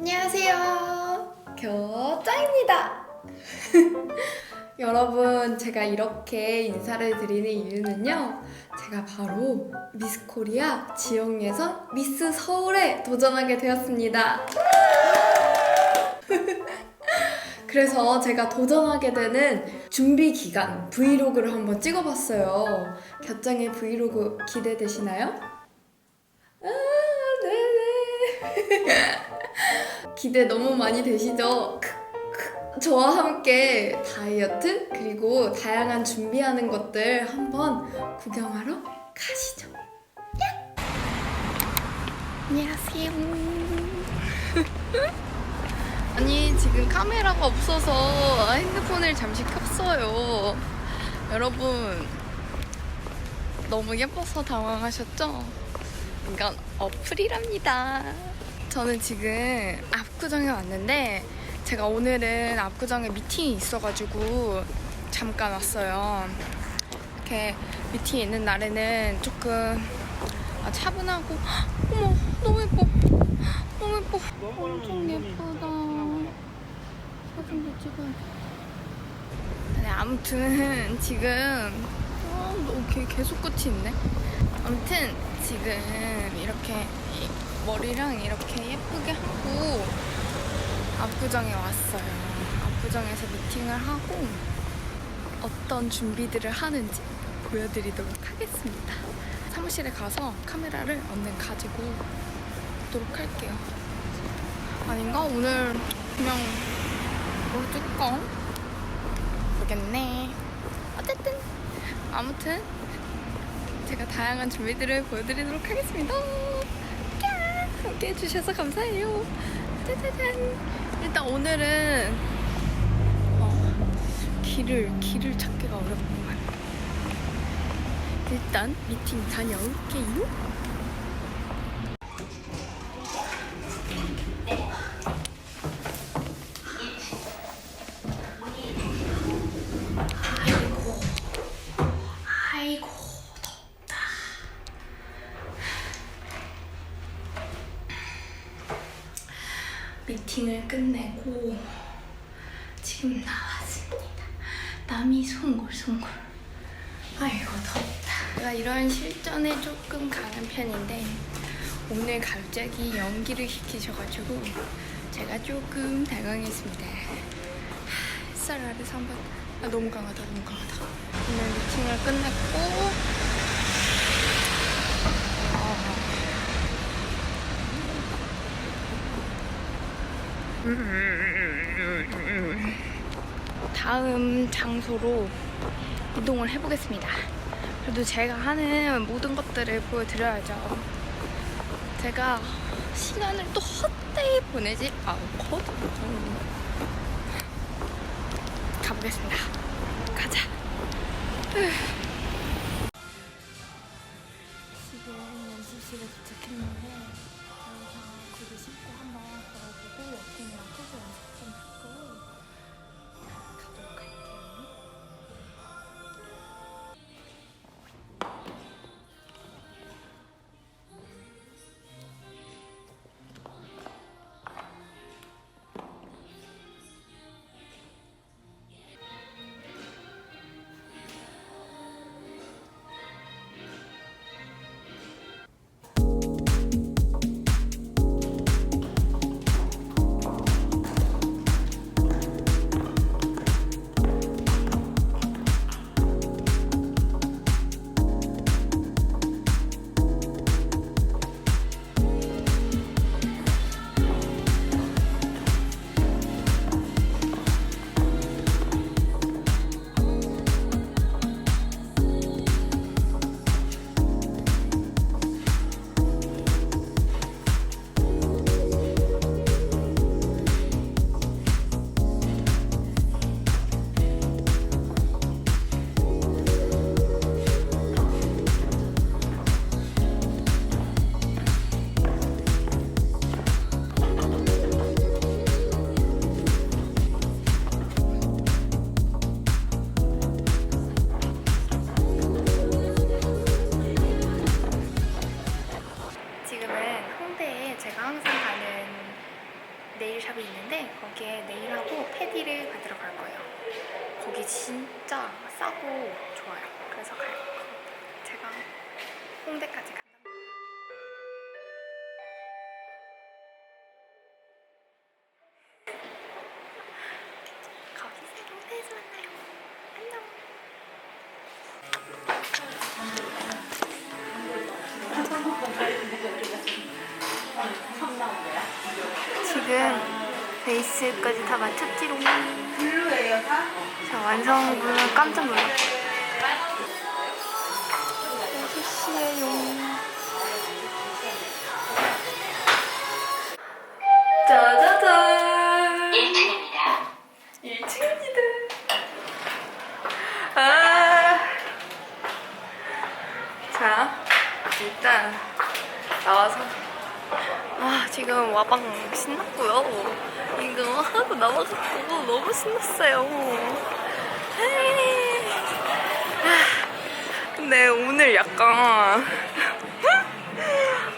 안녕하세요. 겨짱입니다. 여러분, 제가 이렇게 인사를 드리는 이유는요. 제가 바로 미스 코리아 지영 예선 미스 서울에 도전하게 되었습니다. 그래서 제가 도전하게 되는 준비 기간 브이로그를 한번 찍어봤어요. 겨짱의 브이로그 기대되시나요? 아, 네네. 기대 너무 많이 되시죠? 저와 함께 다이어트 그리고 다양한 준비하는 것들 한번 구경하러 가시죠. 안녕하세요. 아니 지금 카메라가 없어서 핸드폰을 잠시 켰어요. 여러분 너무 예뻐서 당황하셨죠? 이건 어플이랍니다. 저는 지금 압구정에 왔는데 제가 오늘은 압구정에 미팅이 있어가지고 잠깐 왔어요. 이렇게 미팅이 있는 날에는 조금 아, 차분하고 헉, 어머 너무 예뻐. 너무 예뻐. 엄청 예쁘다. 사진도 찍어야 돼. 네, 아무튼 지금 어, 계속 끝이 있네. 아무튼 지금 이렇게 이 머리랑 이렇게 예쁘게 하고 압구정에 왔어요. 압구정에서 미팅을 하고 어떤 준비들을 하는지 보여드리도록 하겠습니다. 사무실에 가서 카메라를 얼른 가지고 오도록 할게요. 아닌가? 오늘 그냥 뭘 찍까? 모르겠네. 어쨌든 아무튼 제가 다양한 준비들을 보여드리도록 하겠습니다. 야! 함께 해주셔서 감사해요. 짜자잔. 일단 오늘은 어, 길을 길을 찾기가 어렵구만. 일단 미팅 다녀올게요. 아이고, 아이고 덥다. 미팅을 끝내고 지금 나왔습니다. 땀이 송골 송골. 아이고 덥다. 제가 이런 실전에 조금 가는 편인데 오늘 갑자기 연기를 시키셔가지고 제가 조금 당황했습니다. 하, 햇살 아래서 한번 아, 너무 강하다 너무 강하다. 오늘 미팅을 끝냈고 어, 다음 장소로 이동을 해보겠습니다. 그래도 제가 하는 모든 것들을 보여드려야죠. 제가 시간을 또 헛되이 보내지 않거든요. 가보겠습니다. 가자. 베이스까지 다 맞췄지롱. 블루예요 다? 자, 완성 보면 깜짝 놀랐어요. 6시에요. 짜자잔! 1층입니다. 1층입니다. 아. 자, 일단 나와서 아 지금 와방 신났고요. 이거 하고 나와갖고 너무 신났어요. 근데 오늘 약간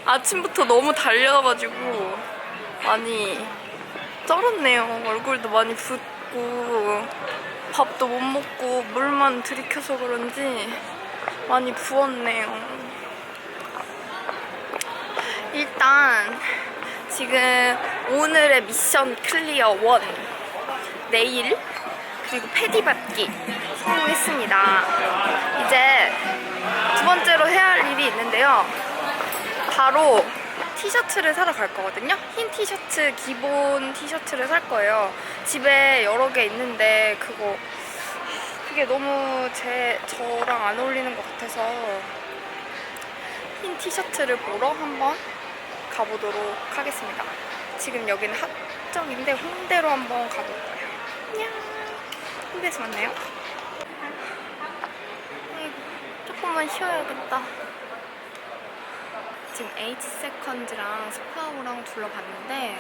아침부터 너무 달려가지고 많이 쩔었네요. 얼굴도 많이 붓고 밥도 못 먹고 물만 들이켜서 그런지 많이 부었네요. 일단 지금 오늘의 미션 클리어 1 내일 그리고 패디 받기 성공했습니다. 이제 두 번째로 해야 할 일이 있는데요. 바로 티셔츠를 사러 갈 거거든요. 흰 티셔츠 기본 티셔츠를 살 거예요. 집에 여러 개 있는데 그거 그게 너무 제 저랑 안 어울리는 것 같아서 흰 티셔츠를 보러 한번 가보도록 하겠습니다. 지금 여기는 합정인데 홍대로 한번 가볼 거예요. 안녕. 홍대에서 만나요. 조금만 쉬어야겠다. 지금 H 세컨즈랑 스파우랑 둘러봤는데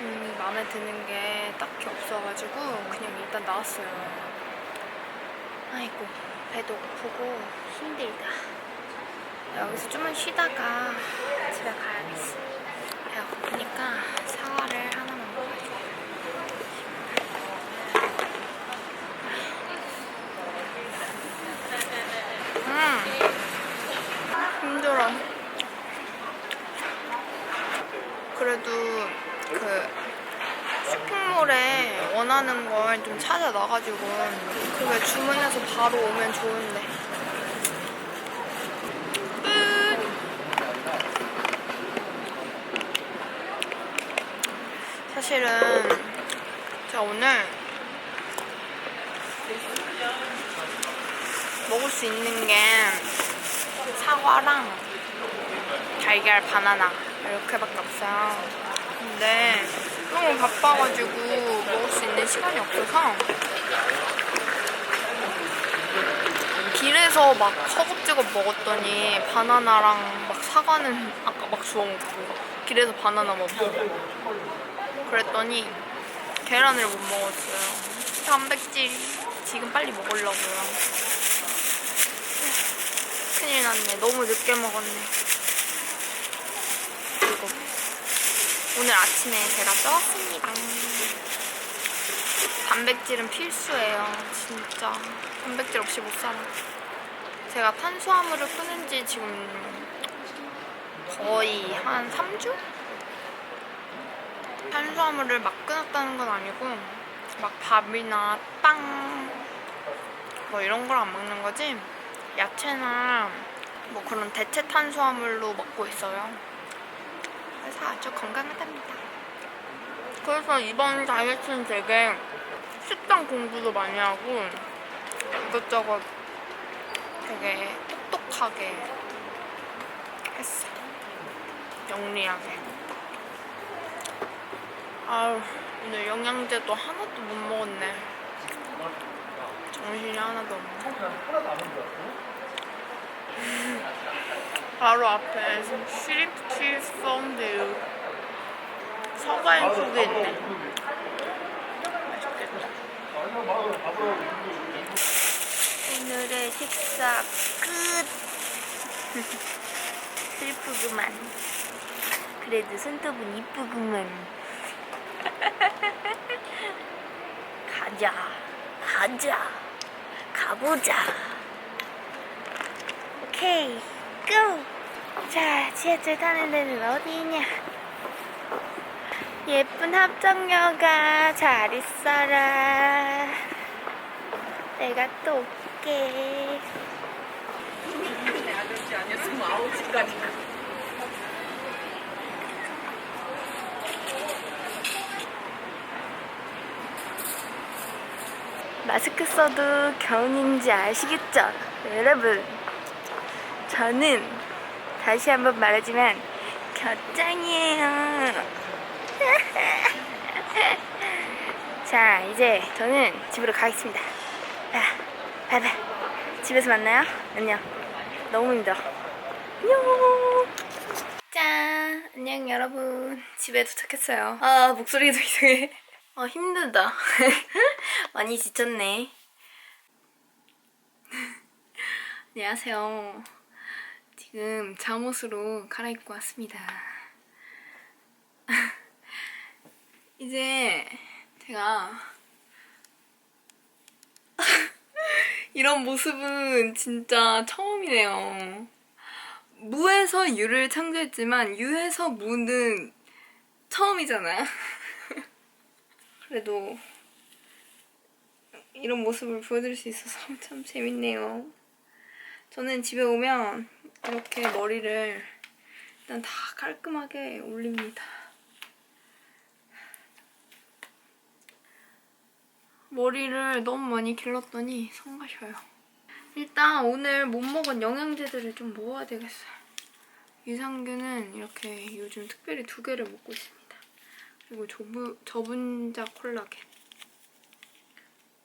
음, 마음에 드는 게 딱히 없어가지고 그냥 일단 나왔어요. 아이고 배도 고프고 힘들다. 여기서 좀만 쉬다가 집에 가야겠어. 배가 고프니까 사과를 하나만 먹어야지. 음, 힘들어. 그래도 그 쇼핑몰에 원하는 걸 좀 찾아 놔가지고 그게 주문해서 바로 오면 좋은데. 사실은 제가 오늘 먹을 수 있는 게 사과랑 달걀 바나나 이렇게밖에 없어요. 근데 너무 바빠가지고 먹을 수 있는 시간이 없어서 길에서 막 허겁지겁 먹었더니 바나나랑 막 사과는 아까 막 주워 먹고 길에서 바나나 먹고 그랬더니 계란을 못 먹었어요. 단백질 지금 빨리 먹으려고요. 큰일 났네. 너무 늦게 먹었네. 그리고 오늘 아침에 제가 써왔습니다. 단백질은 필수예요. 진짜. 단백질 없이 못 살아. 제가 탄수화물을 끊은 지 지금 거의 한 3주? 탄수화물을 막 끊었다는 건 아니고 막 밥이나 빵 뭐 이런 걸 안 먹는 거지 야채나 뭐 그런 대체 탄수화물로 먹고 있어요. 그래서 아주 건강하답니다. 그래서 이번 다이어트는 되게 식단 공부도 많이 하고 이것저것 되게 똑똑하게 했어. 영리하게. 아유, 오늘 영양제도 하나도 못 먹었네. 정신이 하나도 없네. 바로 앞에 치즈 fon드 서가인 속에 있네. 오늘의 식사 끝. 슬프구만. 그래도 손톱은 이쁘구만. 가자, 가자, 가보자. 오케이, 고! 자, 지하철 타는 데는 어디냐? 예쁜 합정여가 잘 있어라. 내가 또 올게. 아저씨 아니었으면 아홉시까지. 마스크 써도 겨울인지 아시겠죠? 여러분, 저는 다시 한번 말하지만 곁장이에요. 자, 이제 저는 집으로 가겠습니다. 아, 바이바이. 집에서 만나요. 안녕. 너무 힘들어. 안녕. 짠. 안녕, 여러분. 집에 도착했어요. 아, 목소리도 이상해. 아, 힘들다. 많이 지쳤네. 안녕하세요. 지금 잠옷으로 갈아입고 왔습니다. 이제 제가 이런 모습은 진짜 처음이네요. 무에서 유를 창조했지만 유에서 무는 처음이잖아요. 그래도 이런 모습을 보여드릴 수 있어서 참 재밌네요. 저는 집에 오면 이렇게 머리를 일단 다 깔끔하게 올립니다. 머리를 너무 많이 길렀더니 성가셔요. 일단 오늘 못 먹은 영양제들을 좀 먹어야 되겠어요. 유산균은 이렇게 요즘 특별히 두 개를 먹고 있습니다. 그리고 저분, 저분자 콜라겐.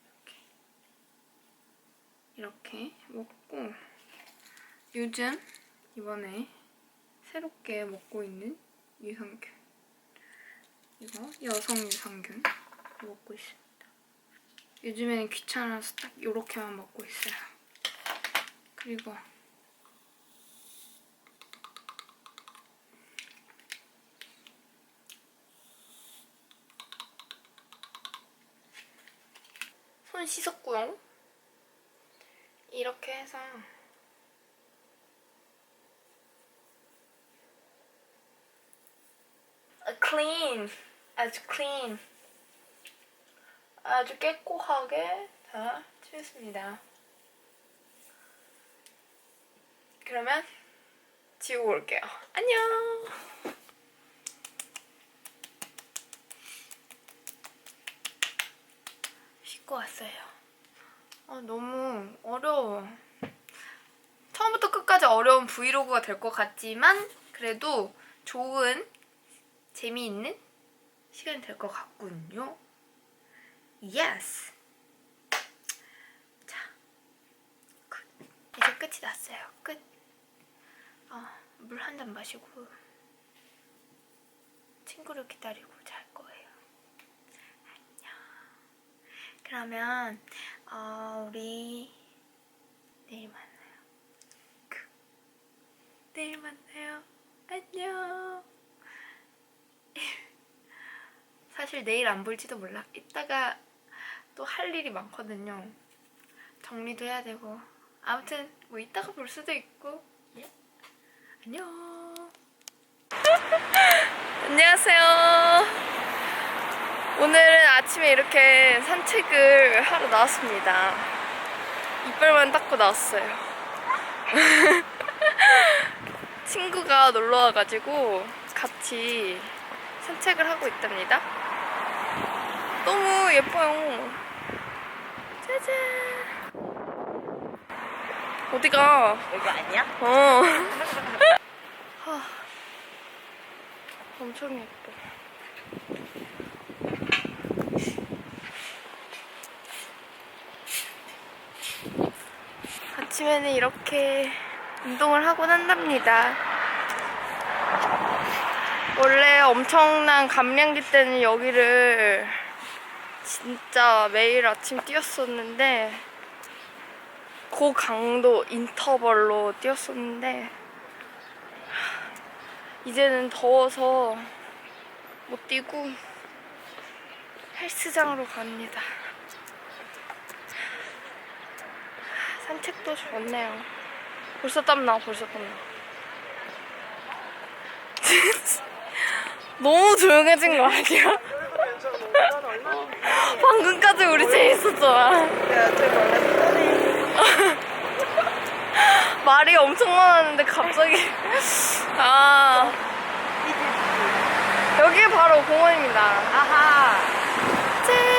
이렇게. 이렇게 먹고 요즘 이번에 새롭게 먹고 있는 유산균. 이거 여성 유산균 먹고 있습니다. 요즘에는 귀찮아서 딱 이렇게만 먹고 있어요. 그리고 손 씻었고요. 이렇게 해서 클린 아주 클린 아주 깨끗하게 다 치웠습니다. 그러면 지우고 올게요. 안녕. 씻고 왔어요. 아, 너무 어려워. 처음부터 끝까지 어려운 브이로그가 될 것 같지만 그래도 좋은 재미있는 시간이 될 것 같군요. 예스. 자, 끝. 이제 끝이 났어요. 끝. 아, 물 한 잔 마시고 친구를 기다리고 잘 거예요. 안녕. 그러면 어, 우리 내일 만나요. 그, 내일 만나요. 안녕. 사실 내일 안 볼지도 몰라. 이따가 또 할 일이 많거든요. 정리도 해야 되고. 아무튼 뭐 이따가 볼 수도 있고. 예? 안녕. 안녕하세요. 오늘은 아침에 이렇게 산책을 하러 나왔습니다. 이빨만 닦고 나왔어요. 친구가 놀러 와가지고 같이 산책을 하고 있답니다. 너무 예뻐요. 짜잔. 어디가? 여기 아니야? 어. 하, 엄청 예뻐. 아침에는 이렇게 운동을 하곤 한답니다. 원래 엄청난 감량기 때는 여기를 진짜 매일 아침 뛰었었는데 고강도 인터벌로 뛰었었는데 이제는 더워서 못 뛰고 헬스장으로 갑니다. 산책도 좋네요. 벌써 땀나, 벌써 땀나. 너무 조용해진 거 아니야? 방금까지 우리 재밌었잖아. 말이 엄청 많았는데 갑자기 아 여기 바로 공원입니다. 아하. 짠.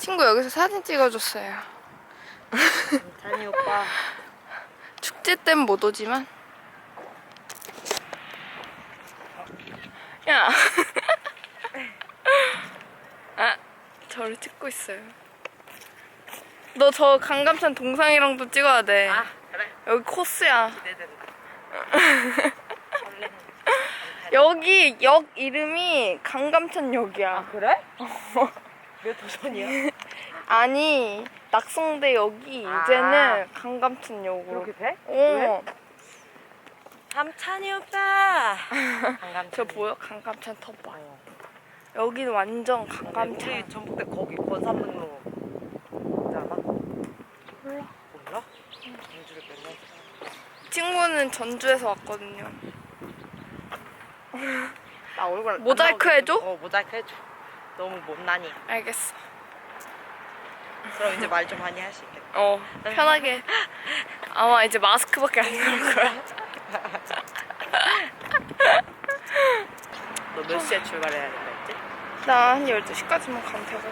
친구 여기서 사진 찍어줬어요. 잔이 오빠. 축제 때는 못 오지만. 야. 아, 저를 찍고 있어요. 너 저 강감찬 동상이랑도 찍어야 돼. 아, 그래. 여기 코스야. 기대된다. 설레는. 여기 역 이름이 강감찬역이야. 그래? 몇 호선이야? 아니 낙성대 역이 아. 이제는 강감찬역으로. 그렇게 돼? 어. 삼찬이 오빠. 반감. 저 보여? 강감찬 텃밭. 여기는 완전 강감찬. 우리 전북대 거기 권산북로 있잖아. 몰라. 몰라? 전주를 맨날. 친구는 전주에서 왔거든요. 나 얼굴 안 모자이크 나오게 해줘? 좀- 어 모자이크 해줘. 너무 못나니. 알겠어. 그럼 이제 말 좀 많이 할 수 있겠다. 어 편하게. 아마 이제 마스크밖에 안 나올 거야. 너 몇 시에 출발해야 된다 했지? 나 한 12시까지만 가면 되거든.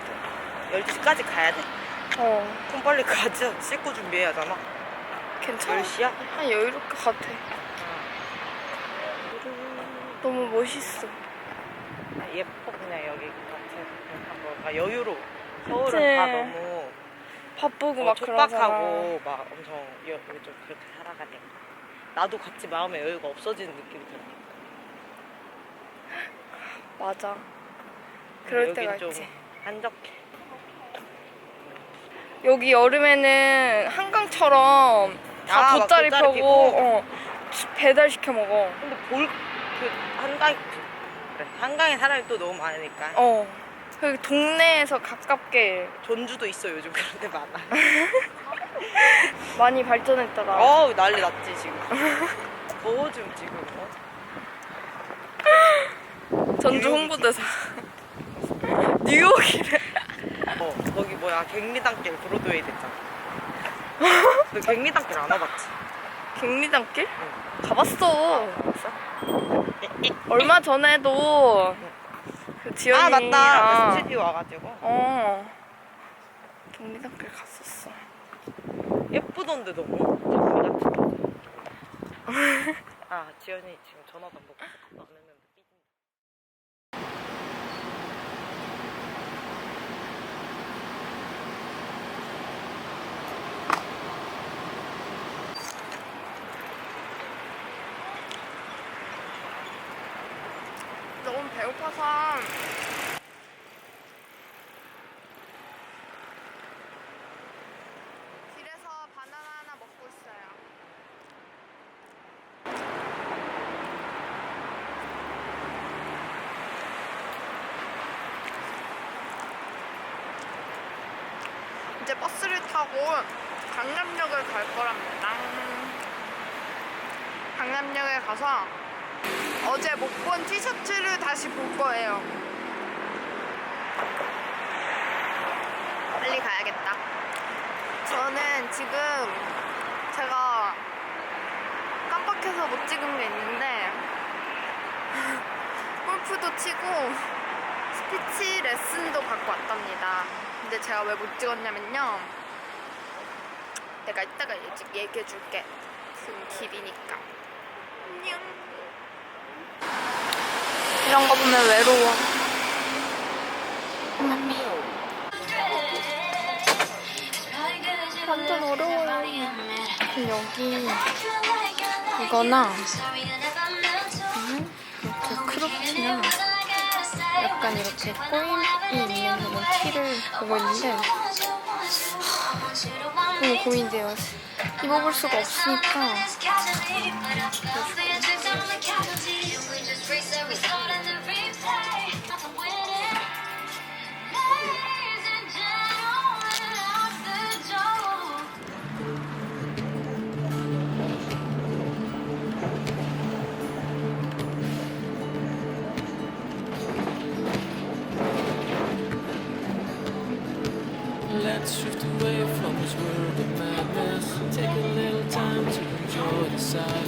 12시까지 가야 돼. 어 그럼 빨리 가자. 씻고 준비해야 하잖아. 괜찮아. 10시야? 한 여유롭게 가도 돼. 너무 멋있어. 아, 예뻐 그냥 여기 여유로. 서울은 그치. 다 너무 바쁘고 어, 막 그러잖아. 촉박하고 막 엄청 여, 좀 그렇게 살아가니까 나도 같이 마음의 여유가 없어지는 느낌이 들어. 맞아. 그럴 여긴 때가 좀 있지. 한적해. 여기 여름에는 한강처럼 다 아, 막 돗자리 돗자리 펴고 피고. 어, 배달 시켜 먹어. 근데 볼 그 한강 그래 한강에 사람이 또 너무 많으니까 어. 그 동네에서 가깝게 전주도 있어 요즘 그런 데 많아. 많이 발전했더라. 어우 난리 났지 지금. 더워 좀 지금. 어? 전주 홍보대사. 뉴욕이래. 어 거기 뭐야 갱리단길 브로드웨이 됐잖아. 너 갱리단길 안 와봤지? 갱리단길? 가봤어. 알았어? 얼마 전에도 그아 지연이랑 맞다 스튜디오 와가지고 어. 갱리단길 갔었어. 예쁘던데 너무. 아 지연이 지금 전화도 안 받고 안 했는데 삐진다. 너무 배고파서 길에서 바나나 하나 먹고 있어요. 이제 버스를 타고 강남역을 갈 거랍니다. 강남역에 가서 어제 못 본 티셔츠를 다시 볼 거예요. 빨리 가야겠다. 저는 지금 제가 깜빡해서 못 찍은 게 있는데 골프도 치고 스피치 레슨도 받고 왔답니다. 근데 제가 왜 못 찍었냐면요. 내가 이따가 얘기해 줄게. 지금 길이니까. 안녕. 이런 거 보면 외로워. 완전 어려워요. 여기 이거나 음, 이렇게 크롭티나 약간 이렇게 꼬임이 있는 그런 티를 보고 있는데 너무 고민돼요. 입어볼 수가 없으니까 let's drift away from this world of madness. Take a little time to enjoy the sight.